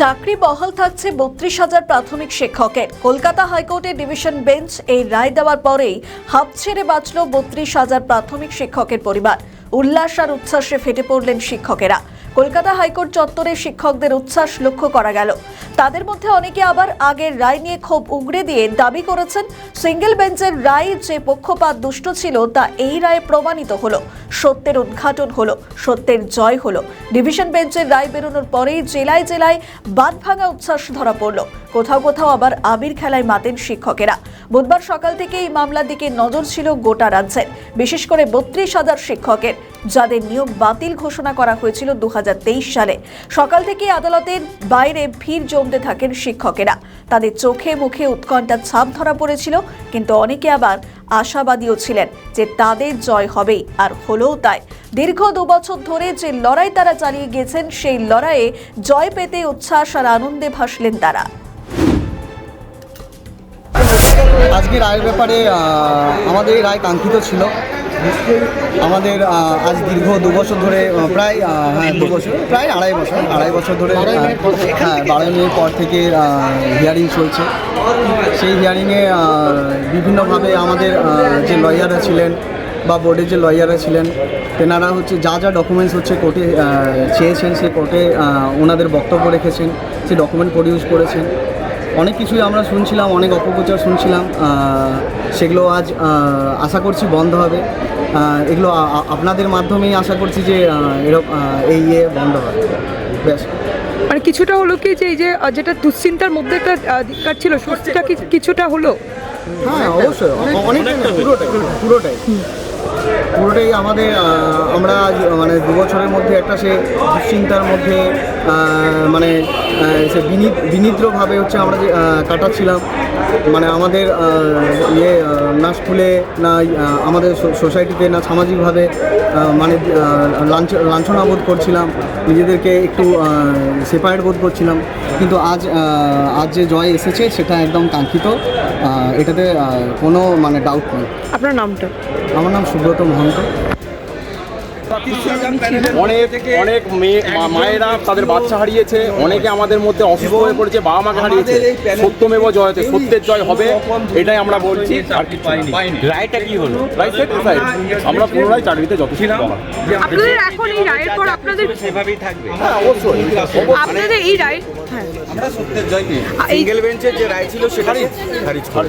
চাকরি বহাল থাকছে বত্রিশ হাজার প্রাথমিক শিক্ষকের। কলকাতা হাইকোর্টের ডিভিশন বেঞ্চ এই রায় দেওয়ার পরেই হাফ ছেড়ে বাঁচল বত্রিশ হাজার প্রাথমিক শিক্ষকের পরিবার। উল্লাস আর উচ্ছ্বাসে ফেটে পড়লেন শিক্ষকেরা। কলকাতা হাইকোর্ট চত্বরে শিক্ষকদের উচ্ছ্বাস লক্ষ্য করা গেল। তাদের মধ্যে অনেকে আবার আগের রায় নিয়ে ক্ষোভ উগড়ে দিয়ে দাবি করেছেন, সিঙ্গেল বেঞ্চের রায় যে পক্ষপাত দুষ্ট ছিল তা এই রায়ে প্রমাণিত হলো। সত্যের উদ্ঘাটন হলো, সত্যের জয় হলো। ডিভিশন বেঞ্চের রায় বেরোনোর পরেই জেলায় জেলায় বাঁধ ভাঙা উচ্ছ্বাস ধরা পড়ল। কোথাও কোথাও আবার আবির খেলায় মাতেন শিক্ষকেরা। বুধবার সকাল থেকে এই মামলার দিকে নজর ছিল গোটা রাজ্যের। বিশেষ করে বত্রিশ হাজার শিক্ষকের। যাদের নিয়োগ বাতিল ঘোষণা করা হয়েছিল দু হাজার তেইশ সালে। সকাল থেকে আদালতের বাইরে ভিড় জমতে থাকেন শিক্ষকেরা। তাদের চোখে মুখে উৎকণ্ঠার ছাপ ধরা পড়েছিল, কিন্তু অনেকে আবার আশাবাদীও ছিলেন যে তাদের জয় হবেই, আর হলেও তাই। দীর্ঘ দুবছর ধরে যে লড়াই তারা চালিয়ে গেছেন, সেই লড়াইয়ে জয় পেতে উচ্ছ্বাস আর আনন্দে ভাসলেন তারা। আজকে রায়ের ব্যাপারে আমাদের রায় কাঙ্ক্ষিত ছিল। আমাদের আজ দীর্ঘ দু বছর ধরে প্রায় হ্যাঁ দু বছর প্রায় আড়াই বছর আড়াই বছর ধরে হ্যাঁ বারোই মে পর থেকে হিয়ারিং চলছে। সেই হিয়ারিংয়ে বিভিন্নভাবে আমাদের যে লয়াররা ছিলেন বা বোর্ডের যে লয়াররা ছিলেন তেনারা হচ্ছে যা যা ডকুমেন্টস হচ্ছে কোর্টে চেয়েছেন সেই কোর্টে ওনাদের বক্তব্য রেখেছেন সেই ডকুমেন্ট প্রডিউস করেছেন। অনেক কিছুই আমরা শুনছিলাম অনেক অপপ্রচার শুনছিলাম সেগুলো আজ আশা করছি বন্ধ হবে। এগুলো আপনাদের মাধ্যমেই আশা করছি যে এরকম এই ইয়ে বন্ধ হবে। ব্যাস। মানে কিছুটা হলো কি যে এই যে যেটা দুশ্চিন্তার মধ্যে একটা দিককার ছিল স্বস্তিটা কি কিছুটা হলো? হ্যাঁ অবশ্যই। অ- অনেকটাই না, পুরোটাই পুরোটাই। পুরোটাই আমাদের আমরা মানে দু বছরের মধ্যে একটা সে দুশ্চিন্তার মধ্যে মানে সে বিনীত বিনিদ্রভাবে হচ্ছে আমরা যে কাটাচ্ছিলাম। মানে আমাদের ইয়ে না স্কুলে, না আমাদের সোসাইটিতে, না সামাজিকভাবে মানে লাঞ্ছ- লাঞ্ছনা বোধ করছিলাম। নিজেদেরকে একটু সেপারেট বোধ করছিলাম। কিন্তু আজ আজ যে জয় এসেছে, সেটা একদম কাঙ্ক্ষিত। এটাতে কোনো মানে ডাউট নেই। আপনার নামটা? আমার নাম সুব্রত মহন্ত। অনেক অনেক মেয়ে মায়েরা তাদের বাচ্চা হারিয়েছে অনেকে আমাদের মধ্যে অসুস্থ হয়ে পড়েছে বাবা মাকে হারিয়েছে। সত্যমেব জয়তে সত্যের জয় হবে এটাই আমরা বলছি আর কিছু রায়টা কি হলো? রাইট সাইড সাইড আমরা পুনরায় চাকরিতে যথেষ্ট। আপনাদের এখন এই রায়ের পর আপনাদের সেভাবেই থাকবে। হ্যাঁ অবশ্যই। আপনাদের এই রায় হ্যাঁ। এই সিঙ্গেল বেঞ্চের যে রায় ছিল সেটা খারিজ। করে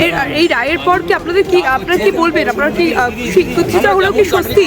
এই- এই রায়ের পর কি আপনাদের কি আপনারা কি বলবেন? আপনারা কি খুশি- হলেও কি স্বস্তি?